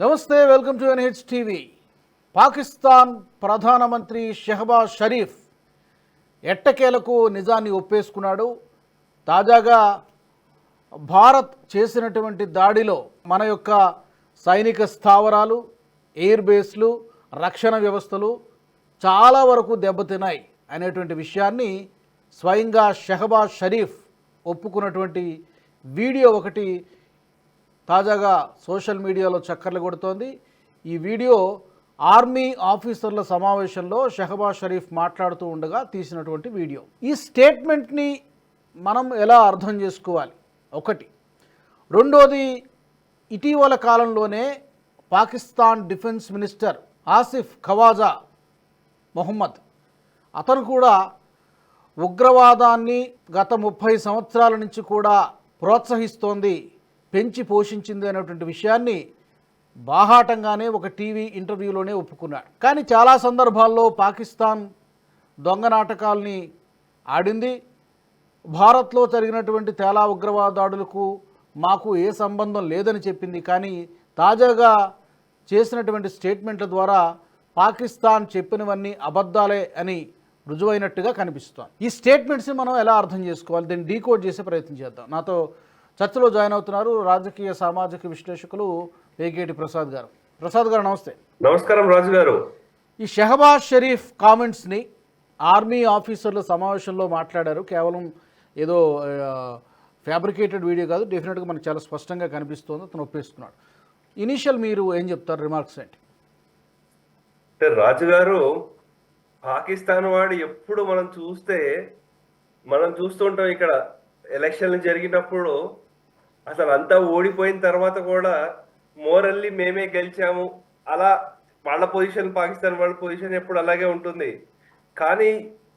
నమస్తే welcome to NH TV. Pakistan ప్రధానమంత్రి షెహబాజ్ షరీఫ్ ఎట్టకేలకు నిజాన్ని ఒప్పేసుకున్నాడు. తాజాగా భారత్ చేసినటువంటి దాడిలో మన యొక్క సైనిక స్థావరాలు ఎయిర్ బేస్లు రక్షణ వ్యవస్థలు చాలా వరకు దెబ్బతిన్నాయి అనేటువంటి విషయాన్ని స్వయంగా షెహబాజ్ షరీఫ్ ఒప్పుకున్నటువంటి వీడియో ఒకటి తాజాగా సోషల్ మీడియాలో చక్కర్లు కొడుతోంది. ఈ వీడియో ఆర్మీ ఆఫీసర్ల సమావేశంలో షెహబాజ్ షరీఫ్ మాట్లాడుతూ ఉండగా తీసినటువంటి వీడియో. ఈ స్టేట్మెంట్ని మనం ఎలా అర్థం చేసుకోవాలి? ఒకటి. రెండోది ఇటీవల కాలంలోనే పాకిస్తాన్ డిఫెన్స్ మినిస్టర్ ఆసిఫ్ ఖవాజా మొహమ్మద్ అతను కూడా ఉగ్రవాదాన్ని గత ముప్పై సంవత్సరాల నుంచి కూడా ప్రోత్సహిస్తోంది. పెంచి పోషించింది అనేటువంటి విషయాన్ని బాహాటంగానే ఒక టీవీ ఇంటర్వ్యూలోనే ఒప్పుకున్నాడు. కానీ చాలా సందర్భాల్లో పాకిస్తాన్ దొంగ నాటకాల్ని ఆడింది. భారత్లో జరిగినటువంటి తేలా ఉగ్రవాద దాడులకు మాకు ఏ సంబంధం లేదని చెప్పింది. కానీ తాజాగా చేసినటువంటి స్టేట్మెంట్ల ద్వారా పాకిస్తాన్ చెప్పినవన్నీ అబద్ధాలే అని రుజువైనట్టుగా కనిపిస్తోంది. ఈ స్టేట్మెంట్స్ని మనం ఎలా అర్థం చేసుకోవాలి? దీన్ని డీకోడ్ చేసే ప్రయత్నం చేద్దాం. నాతో చర్చలో జాయిన్ అవుతున్నారు రాజకీయ సామాజిక విశ్లేషకులు వేగేటి ప్రసాద్ గారు. ప్రసాద్ గారు నమస్తే. నమస్కారం రాజు గారు. ఈ షెహబాజ్ షరీఫ్ కామెంట్స్ని ఆర్మీ ఆఫీసర్ల సమావేశంలో మాట్లాడారు. కేవలం ఏదో ఫ్యాబ్రికేటెడ్ వీడియో కాదు డెఫినెట్గా మనకు చాలా స్పష్టంగా కనిపిస్తోంది అతను ఒప్పేసుకున్నాడు. ఇనీషియల్ మీరు ఏం చెప్తారు రిమార్క్స్ ఏంటి? అంటే రాజు గారు పాకిస్తాన్ వాడు ఎప్పుడు మనం చూస్తే మనం చూస్తుంటాం ఇక్కడ ఎలక్షన్లు జరిగినప్పుడు అసలు అంతా ఓడిపోయిన తర్వాత కూడా మోరల్లీ మేమే గెలిచాము. అలా వాళ్ళ పొజిషన్ పాకిస్తాన్ వాళ్ళ పొజిషన్ ఎప్పుడు అలాగే ఉంటుంది. కానీ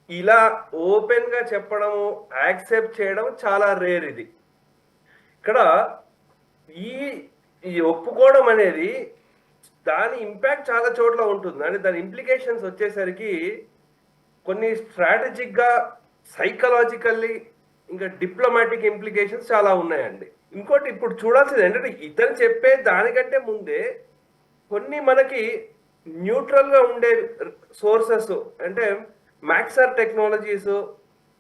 ఇలా ఓపెన్గా చెప్పడము యాక్సెప్ట్ చేయడం చాలా రేర్ ఇది. ఇక్కడ ఈ ఈ ఒప్పుకోవడం అనేది దాని ఇంపాక్ట్ చాలా చోట్ల ఉంటుంది. అంటే దాని ఇంప్లికేషన్స్ వచ్చేసరికి కొన్ని స్ట్రాటజిక్గా సైకలాజికల్లీ ఇంకా డిప్లొమాటిక్ ఇంప్లికేషన్స్ చాలా ఉన్నాయండి. ఇంకోటి ఇప్పుడు చూడాల్సింది ఏంటంటే ఇతను చెప్పే దానికంటే ముందే కొన్ని మనకి న్యూట్రల్గా ఉండే సోర్సెస్ అంటే మ్యాక్సర్ టెక్నాలజీస్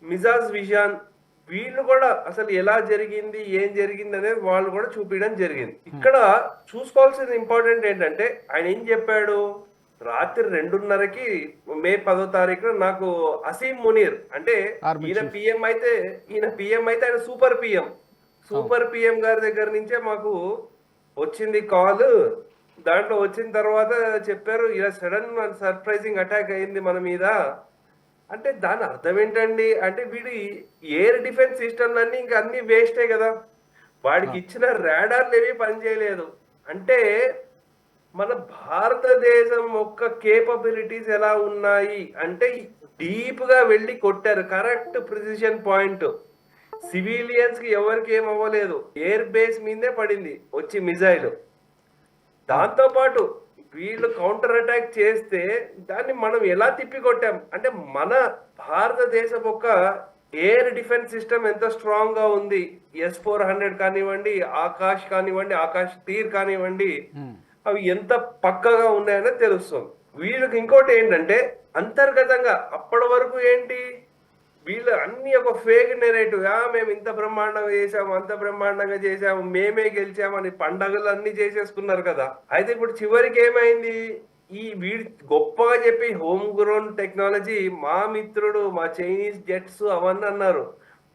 మిజాజ్ విజన్ వీళ్ళు కూడా అసలు ఎలా జరిగింది ఏం జరిగింది అనేది వాళ్ళు కూడా చూపించడం జరిగింది. ఇక్కడ చూసుకోవాల్సింది ఇంపార్టెంట్ ఏంటంటే ఆయన ఏం చెప్పాడు? రాత్రి రెండున్నరకి మే పదో తారీఖున నాకు అసీం మునీర్ అంటే ఈయన. పిఎం అయితే ఈయన పిఎం అయితే ఆయన సూపర్ పిఎం సూపర్ పిఎం గారి దగ్గర నుంచే మాకు వచ్చింది కాల్. దాంట్లో వచ్చిన తర్వాత చెప్పారు ఇలా సడన్ సర్ప్రైజింగ్ అటాక్ అయింది మన మీద. అంటే దాని అర్థం ఏంటండి? అంటే వీడి ఎయిర్ డిఫెన్స్ సిస్టమ్ అన్ని ఇంకా అన్ని వేస్టే కదా. వాడికి ఇచ్చిన రాడార్లు ఏవి పనిచేయలేదు అంటే మన భారతదేశం యొక్క కేపబిలిటీస్ ఎలా ఉన్నాయి? అంటే డీప్గా వెళ్ళి కొట్టారు. కరెక్ట్ ప్రిసిషన్ పాయింట్ సివిలియన్స్కి ఎవరికి ఏం అవ్వలేదు. ఎయిర్ బేస్ మీదే పడింది వచ్చి మిజైల్. దాంతో పాటు వీళ్ళు కౌంటర్ అటాక్ చేస్తే దాన్ని మనం ఎలా తిప్పికొట్టాం? అంటే మన భారతదేశం ఒక ఎయిర్ డిఫెన్స్ సిస్టమ్ ఎంత స్ట్రాంగ్గా ఉంది? ఎస్ ఫోర్ హండ్రెడ్ కానివ్వండి ఆకాష్ కానివ్వండి ఆకాష్ తీర్ కానివ్వండి అవి ఎంత పక్కగా ఉన్నాయని తెలుస్తుంది. వీళ్ళకి ఇంకోటి ఏంటంటే అంతర్గతంగా అప్పటి వరకు ఏంటి? వీళ్ళు అన్ని ఒక ఫేక్ నెరేటివ్ ఆ మేము ఇంత బ్రహ్మాండంగా చేసాము అంత బ్రహ్మాండంగా చేసాము మేమే గెలిచామని పండగలు అన్ని చేసేసుకున్నారు కదా. అయితే ఇప్పుడు చివరికి ఏమైంది? ఈ వీడి గొప్పగా చెప్పి హోమ్ గ్రోన్ టెక్నాలజీ మా మిత్రుడు మా చైనీస్ జెట్స్ అవన్నీ అన్నారు.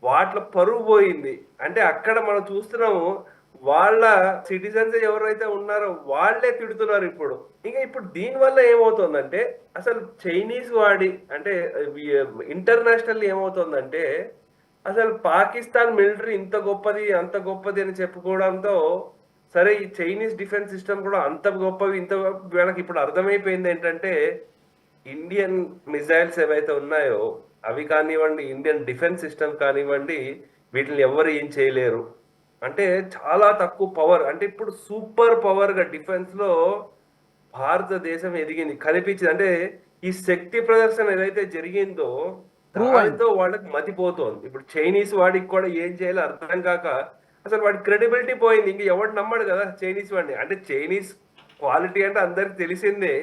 వాటిలో పరువు పోయింది. అంటే అక్కడ మనం చూస్తున్నాము వాళ్ళ సిటిజన్స్ ఎవరైతే ఉన్నారో వాళ్ళే తిడుతున్నారు ఇప్పుడు. ఇంకా ఇప్పుడు దీనివల్ల ఏమవుతుందంటే అసలు చైనీస్ వాడి అంటే ఇంటర్నేషనల్ ఏమవుతుందంటే అసలు పాకిస్తాన్ మిలిటరీ ఇంత గొప్పది అంత గొప్పది అని చెప్పుకోవడంతో సరే ఈ చైనీస్ డిఫెన్స్ సిస్టమ్ కూడా అంత గొప్పవి ఇంత వీళ్ళకి ఇప్పుడు అర్థమైపోయింది ఏంటంటే ఇండియన్ మిజైల్స్ ఏవైతే ఉన్నాయో అవి కానివ్వండి ఇండియన్ డిఫెన్స్ సిస్టమ్ కానివ్వండి వీటిని ఎవరు ఏం చేయలేరు. అంటే చాలా తక్కువ పవర్ అంటే ఇప్పుడు సూపర్ పవర్గా డిఫెన్స్లో భారతదేశం ఎదిగింది కనిపించింది. అంటే ఈ శక్తి ప్రదర్శన ఏదైతే జరిగిందో దానితో వాళ్ళకి మతిపోతోంది ఇప్పుడు చైనీస్ వాడికి కూడా ఏం చేయాలో అర్థం కాక అసలు వాడి క్రెడిబిలిటీ పోయింది. ఇంక ఎవడు నమ్మడు కదా చైనీస్ వాడిని. అంటే చైనీస్ క్వాలిటీ అంటే అందరికి తెలిసిందే.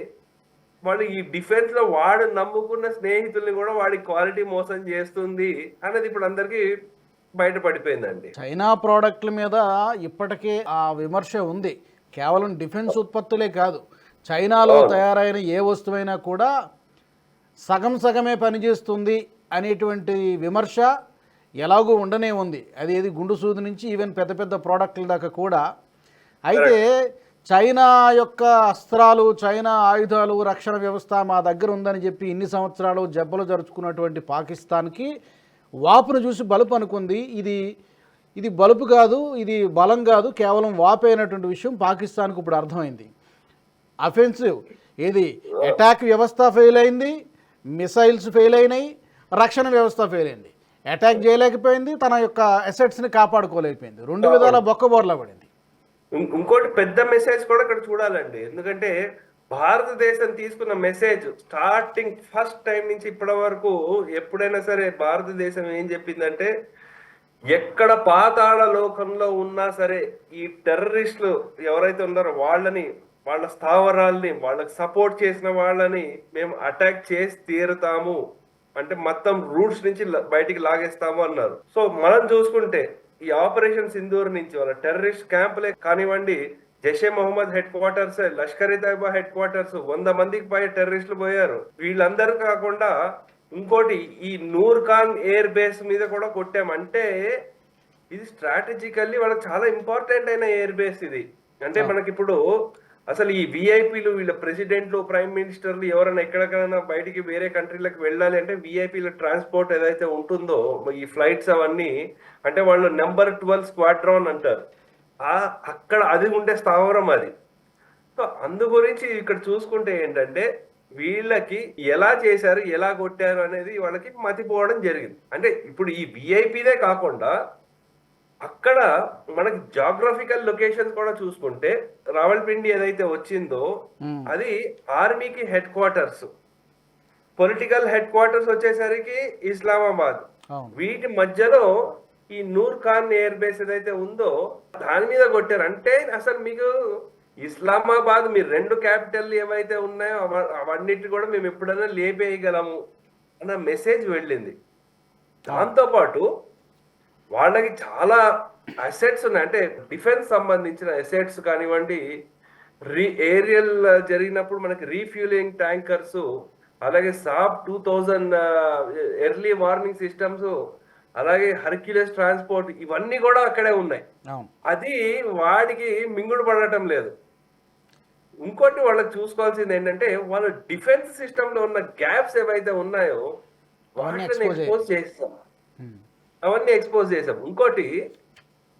వాడు ఈ డిఫెన్స్లో వాడు నమ్ముకున్న స్నేహితుల్ని కూడా వాడి క్వాలిటీ మోసం చేస్తుంది అనేది ఇప్పుడు అందరికి బయటపడిపోయిందండి. చైనా ప్రోడక్ట్ల మీద ఇప్పటికే ఆ విమర్శ ఉంది. కేవలం డిఫెన్స్ ఉత్పత్తులే కాదు. చైనాలో తయారైన ఏ వస్తువైనా కూడా సగం సగమే పనిచేస్తుంది అనేటువంటి విమర్శ ఎలాగూ ఉండనే ఉంది. అది ఏది గుండు సూది నుంచి ఈవెన్ పెద్ద పెద్ద ప్రోడక్ట్ల దాకా కూడా. అయితే చైనా యొక్క అస్త్రాలు చైనా ఆయుధాలు రక్షణ వ్యవస్థ మా దగ్గర ఉందని చెప్పి ఇన్ని సంవత్సరాలు జబ్బలు జరుచుకున్నటువంటి పాకిస్తాన్కి వాపును చూసి బలుపు అనుకుంది. ఇది ఇది బలుపు కాదు ఇది బలం కాదు కేవలం వాపే అయినటువంటి విషయం పాకిస్తాన్కు ఇప్పుడు అర్థమైంది. అఫెన్సివ్ ఏది? అటాక్ వ్యవస్థ ఫెయిల్ అయింది మిసైల్స్ ఫెయిల్ అయినాయి రక్షణ వ్యవస్థ ఫెయిల్ అయింది. అటాక్ చేయలేకపోయింది తన యొక్క అసెట్స్ని కాపాడుకోలేకపోయింది. రెండు విధాల బొక్కబోర్లా పడింది. ఇంకోటి పెద్ద మెసేజ్ కూడా ఇక్కడ చూడాలండి. ఎందుకంటే భారతదేశం తీసుకున్న మెసేజ్ స్టార్టింగ్ ఫస్ట్ టైం నుంచి ఇప్పటి వరకు ఎప్పుడైనా సరే భారతదేశం ఏం చెప్పిందంటే ఎక్కడ పాతాళ లోకంలో ఉన్నా సరే ఈ టెర్రరిస్టులు ఎవరైతే ఉన్నారో వాళ్ళని వాళ్ళ స్థావరాల్ని వాళ్ళకి సపోర్ట్ చేసిన వాళ్ళని మేము అటాక్ చేసి తీరుతాము. అంటే మొత్తం రూట్స్ నుంచి బయటికి లాగేస్తాము అన్నారు. సో మనం చూసుకుంటే ఈ ఆపరేషన్ సింధూర్ నుంచి వాళ్ళ టెర్రరిస్ట్ క్యాంపులే కానివ్వండి Jaish Mohammed headquarters Lashkar e Taiba headquarters వంద మందికి పై టెర్రరిస్టులు పోయారు. వీళ్ళందరూ కాకుండా ఇంకోటి ఈ నూర్ ఖాన్ ఎయిర్ బేస్ మీద కూడా కొట్టామంటే ఇది స్ట్రాటజికల్లీ వాళ్ళకి చాలా ఇంపార్టెంట్ అయిన ఎయిర్ బేస్ ఇది. అంటే మనకి ఇప్పుడు అసలు ఈ విఐపీలు వీళ్ళ ప్రెసిడెంట్లు ప్రైమ్ మినిస్టర్లు ఎవరైనా ఎక్కడికైనా బయటికి వేరే కంట్రీలకు వెళ్ళాలి అంటే విఐపీల ట్రాన్స్పోర్ట్ ఏదైతే ఉంటుందో ఈ ఫ్లైట్స్ అవన్నీ అంటే వాళ్ళు నెంబర్ ట్వెల్వ్ స్క్వాడ్రాన్ అంటారు. ఆ అక్కడ అది ఉండే స్థావరం అది. సో అందు గురించి ఇక్కడ చూసుకుంటే ఏంటంటే వీళ్ళకి ఎలా చేశారు ఎలా కొట్టారు అనేది వాళ్ళకి మతిపోవడం జరిగింది. అంటే ఇప్పుడు ఈ విఐపీదే కాకుండా అక్కడ మనకి జాగ్రఫికల్ లొకేషన్స్ కూడా చూసుకుంటే రావల్పిండి ఏదైతే వచ్చిందో. అది ఆర్మీకి headquarters political headquarters వచ్చేసరికి ఇస్లామాబాద్. వీటి మధ్యలో ఈ నూర్ ఖాన్ ఎయిర్ బేస్ ఏదైతే ఉందో దాని మీద కొట్టారు. అంటే అసలు మీకు ఇస్లామాబాద్ మీ రెండు క్యాపిటల్ ఏవైతే ఉన్నాయో అవ- అవన్నిటి కూడా మేము ఎప్పుడైనా లేపేయగలము అన్న మెసేజ్ వెళ్ళింది. దాంతో పాటు వాళ్ళకి చాలా అసెట్స్ ఉన్నాయి. అంటే డిఫెన్స్ సంబంధించిన అసెట్స్ కానివ్వండి రీ ఏరియల్ జరిగినప్పుడు మనకి రీఫ్యూలింగ్ ట్యాంకర్స్ అలాగే Saab two thousand early warning systems అలాగే హర్క్యులస్ ట్రాన్స్పోర్ట్ ఇవన్నీ కూడా అక్కడే ఉన్నాయి. అది వాడికి మింగుడు పడటం లేదు. ఇంకోటి వాళ్ళకి చూసుకోవాల్సింది ఏంటంటే వాళ్ళ డిఫెన్స్ సిస్టమ్లో ఉన్న గ్యాప్స్ ఏవైతే ఉన్నాయో వాటిని ఎక్స్పోజ్ చేస్తాం. అవన్నీ ఎక్స్పోజ్ చేసాం ఇంకోటి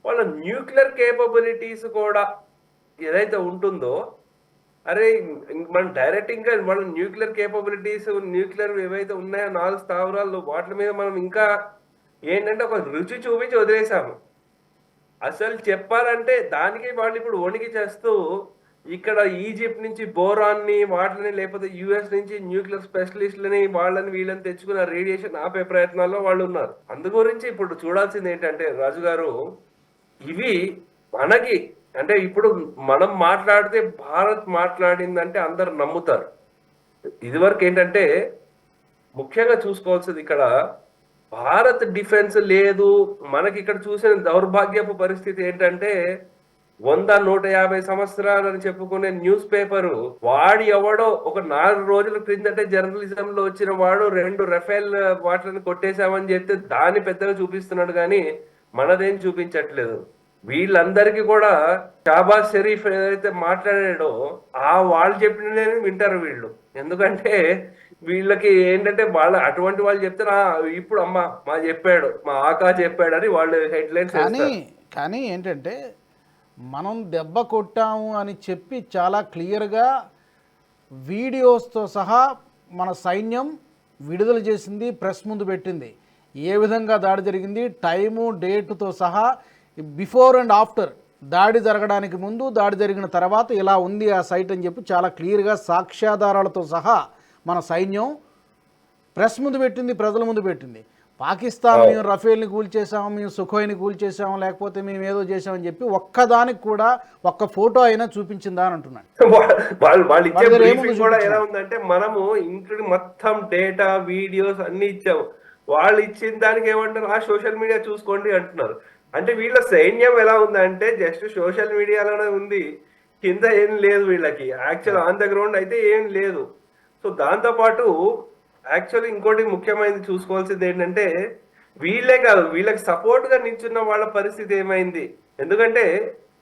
వాళ్ళ న్యూక్లియర్ కేపబిలిటీస్ కూడా ఏదైతే ఉంటుందో అరే మనం డైరెక్ట్ ఇంకా మన న్యూక్లియర్ కేపబిలిటీస్ న్యూక్లియర్ ఏవైతే ఉన్నాయో నాలుగు స్థావరాలు వాటి మీద మనం ఇంకా ఏంటంటే ఒక రుచి చూపించి వదిలేసాము అసలు చెప్పాలంటే దానికి వాళ్ళు ఇప్పుడు వణికి చేస్తూ ఇక్కడ ఈజిప్ట్ నుంచి బోరాన్ని వాటిని లేకపోతే యుఎస్ నుంచి న్యూక్లియర్ స్పెషలిస్ట్లని వాళ్ళని వీళ్ళని తెచ్చుకున్న రేడియేషన్ ఆపే ప్రయత్నాల్లో వాళ్ళు ఉన్నారు. అందు గురించి ఇప్పుడు చూడాల్సింది ఏంటంటే రాజు గారు ఇవి మనకి అంటే ఇప్పుడు మనం మాట్లాడితే భారత్ మాట్లాడిందంటే అందరు నమ్ముతారు. ఇదివరకు ఏంటంటే ముఖ్యంగా చూసుకోవాల్సింది ఇక్కడ భారత్ డిఫెన్స్ లేదు మనకి ఇక్కడ చూసిన దౌర్భాగ్యపు పరిస్థితి ఏంటంటే వంద నూట యాభై సంవత్సరాలని చెప్పుకునే న్యూస్ పేపరు వాడి ఎవడో ఒక నాలుగు రోజుల క్రిందటే జర్నలిజం లో వచ్చిన వాడు రెండు రఫేల్ వాటిని కొట్టేశామని చెప్తే దాన్ని పెద్దగా చూపిస్తున్నాడు కానీ మనదేం చూపించట్లేదు. వీళ్ళందరికీ కూడా షాబాజ్ షరీఫ్ ఏదైతే మాట్లాడాడో ఆ వాళ్ళు చెప్పిన వింటారు వీళ్ళు. ఎందుకంటే వీళ్ళకి ఏంటంటే వాళ్ళ అటువంటి వాళ్ళు చెప్తే "ఆ, ఇప్పుడు అమ్మ మా చెప్పాడు మా ఆకా చెప్పాడు అని వాళ్ళు హెడ్లైన్స్ కానీ కానీ ఏంటంటే మనం దెబ్బ కొట్టాము అని చెప్పి చాలా క్లియర్గా వీడియోస్తో సహా మన సైన్యం విడుదల చేసింది ప్రెస్ ముందు పెట్టింది. ఏ విధంగా దాడి జరిగింది టైము డేటుతో సహా బిఫోర్ అండ్ ఆఫ్టర్ దాడి జరగడానికి ముందు దాడి జరిగిన తర్వాత ఇలా ఉంది ఆ సైట్ అని చెప్పి చాలా క్లియర్గా సాక్ష్యాధారాలతో సహా మన సైన్యం ప్రెస్ ముందు పెట్టింది ప్రజల ముందు పెట్టింది. పాకిస్తాన్ మేము రఫేల్ని కూల్చేసాము మేము సుఖోయిని కూల్చేసాము లేకపోతే మేము ఏదో చేసామని చెప్పి ఒక్కదానికి కూడా ఒక్క ఫోటో అయినా చూపించిందా అని అంటున్నాను వాళ్ళు వాళ్ళు ఇచ్చే బ్రీఫింగ్ కూడా ఎలా. ఉందంటే మనము ఇంక్లూడింగ్ మొత్తం డేటా వీడియోస్ అన్ని ఇచ్చాము. వాళ్ళు ఇచ్చిన దానికి ఏమంటారు? ఆ సోషల్ మీడియా చూసుకోండి అంటున్నారు. అంటే వీళ్ళ సైన్యం ఎలా ఉందంటే జస్ట్ సోషల్ మీడియాలోనే ఉంది. కింద ఏం లేదు వీళ్ళకి. యాక్చువల్ ఆన్ ద గ్రౌండ్ అయితే ఏం లేదు. సో దాంతో పాటు యాక్చువల్లీ ఇంకోటి ముఖ్యమైనది చూసుకోవాల్సింది ఏంటంటే వీళ్ళే కాదు వీళ్ళకి సపోర్ట్గా వాళ్ళ పరిస్థితి ఏమైంది? ఎందుకంటే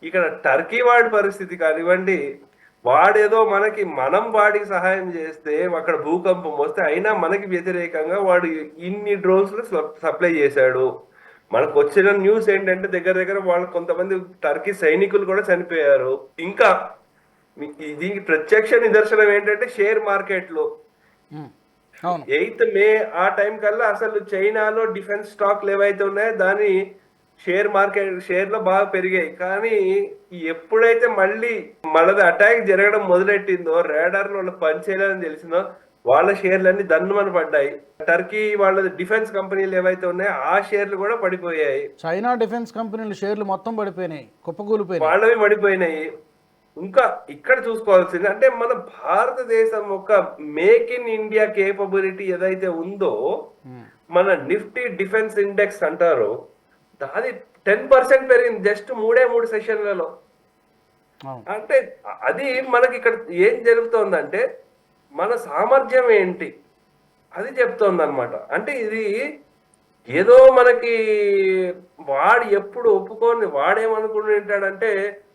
ఇక్కడ టర్కీ వాడి పరిస్థితి కానివ్వండి వాడేదో మనకి మనం వాడికి సహాయం చేస్తే అక్కడ భూకంపం వస్తే అయినా మనకి వ్యతిరేకంగా వాడు ఇన్ని డ్రోన్స్ సప్లై చేశాడు. మనకు వచ్చిన న్యూస్ ఏంటంటే దగ్గర దగ్గర వాళ్ళు కొంతమంది టర్కీ సైనికులు కూడా చనిపోయారు. ఇంకా దీనికి ప్రత్యక్ష నిదర్శనం ఏంటంటే షేర్ మార్కెట్లు. ఎయిత్ మే ఆ టైం కల్లా అసలు చైనాలో డిఫెన్స్ స్టాక్లు ఏవైతే ఉన్నాయో దాని షేర్ మార్కెట్ షేర్లో బాగా పెరిగాయి. కానీ ఎప్పుడైతే మళ్ళీ మనది అటాక్ జరగడం మొదలెట్టిందో రేడార్ వాళ్ళు పనిచేయాలని తెలిసిందో వాళ్ళ షేర్లన్నీ దన్నుమని పడ్డాయి. టర్కీ వాళ్ళ డిఫెన్స్ కంపెనీలు ఏవైతే ఉన్నాయో ఆ షేర్లు కూడా పడిపోయాయి. చైనా డిఫెన్స్ కంపెనీల షేర్లు మొత్తం పడిపోయినాయి కుప్పకూలిపోయినాయి. వాళ్ళవి పడిపోయినాయి. ఇంకా ఇక్కడ చూసుకోవాల్సింది అంటే మన భారతదేశం ఒక మేక్ ఇన్ ఇండియా కేపబిలిటీ ఏదైతే ఉందో ఉమ్, మన నిఫ్టీ డిఫెన్స్ ఇండెక్స్ అంటారు అది టెన్ పర్సెంట్ పెరిగింది జస్ట్ మూడే మూడు సెషన్లలో. అంటే అది మనకి ఇక్కడ ఏం జరుగుతోందంటే మన సామర్థ్యం ఏంటి అది చెప్తోంది అనమాట అంటే ఇది ఏదో మనకి వాడు ఎప్పుడు ఒప్పుకొని వాడేమనుకుంటుంటాడంటే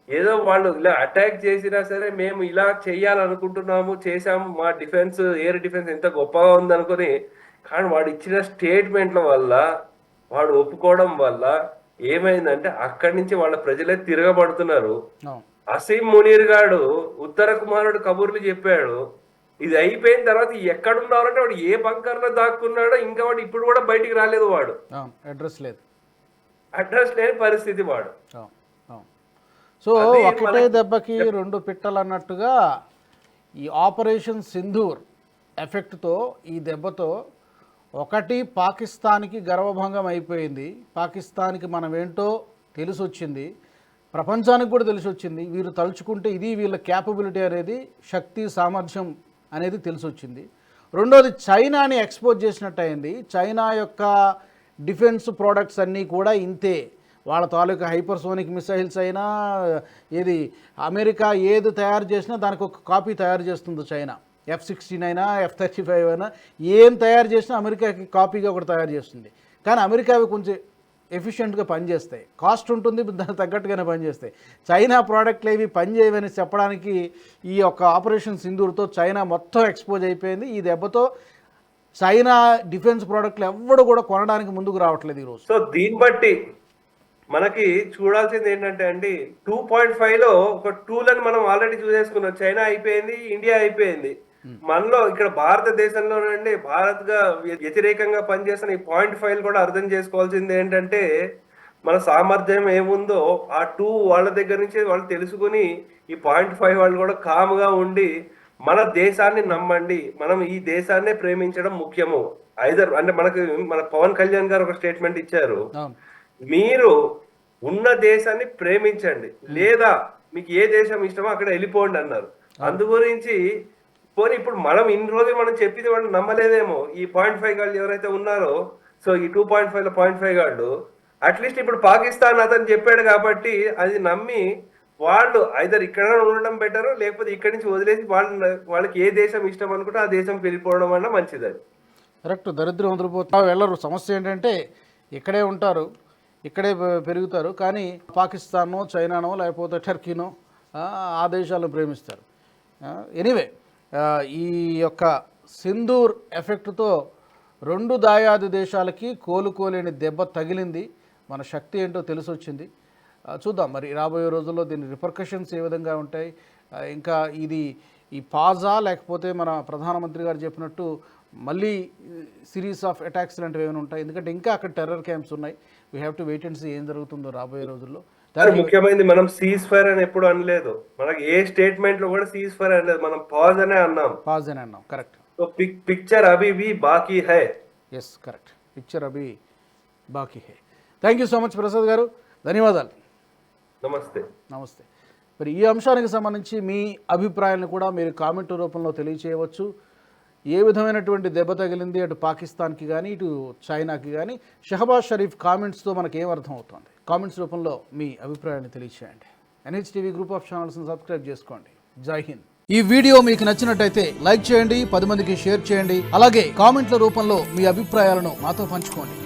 ఏదో వాళ్ళు ఇలా అటాక్ చేసినా సరే మేము ఇలా చెయ్యాలనుకుంటున్నాము చేశాము మా డిఫెన్స్ ఎయిర్ డిఫెన్స్ ఎంత గొప్పగా ఉందనుకొని కానీ వాడు ఇచ్చిన స్టేట్మెంట్ల వల్ల వాడు ఒప్పుకోవడం వల్ల ఏమైందంటే అక్కడి నుంచి వాళ్ళ ప్రజలే తిరగబడుతున్నారు. అసీం మునీర్ గాడు ఉత్తర కుమారుడు కబుర్లు చెప్పాడు. ఇది అయిపోయిన తర్వాత ఎక్కడున్నారంటే వాడు ఏ బంకర్లో దాక్కున్నాడో ఇంకా వాడు ఇప్పుడు కూడా బయటికి రాలేదు వాడు. అడ్రస్ లేదు. అడ్రస్ లేని పరిస్థితి వాడు. సో ఒకటే దెబ్బకి రెండు పిట్టలు అన్నట్టుగా ఈ ఆపరేషన్ సింధూర్ ఎఫెక్ట్తో ఈ దెబ్బతో ఒకటి పాకిస్తాన్కి గర్వభంగం అయిపోయింది. పాకిస్తాన్కి మనం ఏంటో తెలిసి వచ్చింది ప్రపంచానికి కూడా తెలిసి వచ్చింది వీరు తలుచుకుంటే ఇది వీళ్ళ క్యాపబిలిటీ అనేది శక్తి సామర్థ్యం అనేది తెలిసి వచ్చింది రెండోది చైనాని ఎక్స్పోజ్ చేసినట్టు అయింది చైనా యొక్క డిఫెన్స్ ప్రోడక్ట్స్ అన్నీ కూడా ఇంతే. వాళ్ళ తాలూకా హైపర్సోనిక్ మిసైల్స్ అయినా ఏది అమెరికా ఏది తయారు చేసినా దానికి ఒక కాపీ తయారు చేస్తుంది చైనా. ఎఫ్ సిక్స్టీన్ అయినా ఎఫ్ థర్టీ ఫైవ్ అయినా ఏం తయారు చేసినా అమెరికాకి కాపీగా ఒకటి తయారు చేస్తుంది. కానీ అమెరికా అవి కొంచెం ఎఫిషియెంట్గా పనిచేస్తాయి. కాస్ట్ ఉంటుంది దానికి తగ్గట్టుగానే పనిచేస్తాయి. చైనా ప్రోడక్ట్లు ఏవి పనిచేయవని చెప్పడానికి ఈ యొక్క ఆపరేషన్ సింధూర్తో చైనా మొత్తం ఎక్స్పోజ్ అయిపోయింది. ఈ దెబ్బతో చైనా డిఫెన్స్ ప్రోడక్ట్లు ఎవ్వడు కూడా కొనడానికి ముందుకు రావట్లేదు ఈరోజు సో దీన్ని బట్టి మనకి చూడాల్సింది ఏంటంటే అండి టూ పాయింట్ ఫైవ్లో ఒక టూల్ అని మనం ఆల్రెడీ చూసేసుకున్నాం. చైనా అయిపోయింది ఇండియా అయిపోయింది. మనలో ఇక్కడ భారతదేశంలోనండి భారత్గా వ్య- వ్యతిరేకంగా పనిచేస్తున్న ఈ పాయింట్ ఫైవ్ కూడా అర్థం చేసుకోవాల్సింది ఏంటంటే మన సామర్థ్యం ఏముందో ఆ టూ వాళ్ళ దగ్గర నుంచి వాళ్ళు తెలుసుకుని ఈ పాయింట్ ఫైవ్ వాళ్ళు కూడా కామ్గా ఉండి మన దేశాన్ని నమ్మండి. మనం ఈ దేశాన్నే ప్రేమించడం ముఖ్యము. ఐదర్ అంటే మనకి మన పవన్ కళ్యాణ్ గారు ఒక స్టేట్మెంట్ ఇచ్చారు. మీరు ఉన్న దేశాన్ని ప్రేమించండి. లేదా మీకు ఏ దేశం ఇష్టమో అక్కడ వెళ్ళిపోండి అన్నారు. అందు గురించి పోనీ ఇప్పుడు మనం ఇన్ని రోజులు మనం చెప్పింది వాళ్ళు నమ్మలేదేమో. ఈ పాయింట్ ఫైవ్ గాళ్ళు ఎవరైతే ఉన్నారో సో ఈ two point five point five గాళ్ళు అట్లీస్ట్ ఇప్పుడు పాకిస్తాన్ అతను చెప్పాడు కాబట్టి అది నమ్మి వాళ్ళు ఐదర్ ఇక్కడ ఉండడం బెటర్ లేకపోతే ఇక్కడి నుంచి వదిలేసి వాళ్ళు వాళ్ళకి ఏ దేశం ఇష్టం అనుకుంటే ఆ దేశంకి వెళ్ళిపోవడం వల్ల మంచిది అది. కరెక్ట్. దరిద్రం వదిలిపోతా వెళ్ళరు. సమస్య ఏంటంటే ఇక్కడే ఉంటారు. ఇక్కడే పెరుగుతారు. కానీ పాకిస్తానో చైనానో లేకపోతే టర్కీనో ఆ, దేశాలను ప్రేమిస్తారు. ఎనీవే ఈ యొక్క సింధూర్ ఎఫెక్ట్తో రెండు దాయాది దేశాలకి కోలుకోలేని దెబ్బ తగిలింది. మన శక్తి ఏంటో తెలిసొచ్చింది. చూద్దాం. మరి రాబోయే రోజుల్లో దీని రిపర్కషన్స్ ఏ విధంగా ఉంటాయి? ఇంకా ఇది ఈ పాజా లేకపోతే మన ప్రధానమంత్రి గారు చెప్పినట్టు మళ్ళీ సిరీస్ ఆఫ్ అటాక్స్ లాంటివి ఏమైనా ఉంటాయి? ఎందుకంటే ఇంకా అక్కడ టెర్రర్ క్యాంప్స్ ఉన్నాయి. We have to wait and see ఏం జరుగుతుందో రాబోయే రోజుల్లో. ముఖ్యమైనది మనం సీజ్ ఫైర్ అని ఎప్పుడు అనలేదు. మనకి ఏ స్టేట్మెంట్లో కూడా సీజ్ ఫైర్ అనలేదు. మనం పాజ్ అనే అన్నాం. పాజ్ అని అన్నాం. కరెక్ట్ సో పిక్ పిక్చర్ అభి भी బాకీ హై. ఎస్ కరెక్ట్ పిక్చర్ అభి బాకీ హే. Thank you so much Prasad garu. ధన్యవాదాలు. నమస్తే. నమస్తే. మరి ఈ అంశానికి సంబంధించి మీ అభిప్రాయాలను కూడా మీరు కామెంట్ రూపంలో తెలియచేయవచ్చు. ఏ విధమైనటువంటి దెబ్బ తగిలింది అటు పాకిస్తాన్కి కానీ ఇటు చైనాకి కానీ షహబాజ్ షరీఫ్ కామెంట్స్తో మనకి ఏం అర్థం అవుతుంది కామెంట్స్ రూపంలో మీ అభిప్రాయాన్ని తెలియచేయండి. ఎన్హెచ్టీవీ గ్రూప్ ఆఫ్ ఛానల్స్ని సబ్స్క్రైబ్ చేసుకోండి. జై హింద్. ఈ వీడియో మీకు నచ్చినట్టయితే లైక్ చేయండి పది మందికి షేర్ చేయండి అలాగే కామెంట్ల రూపంలో మీ అభిప్రాయాలను మాతో పంచుకోండి.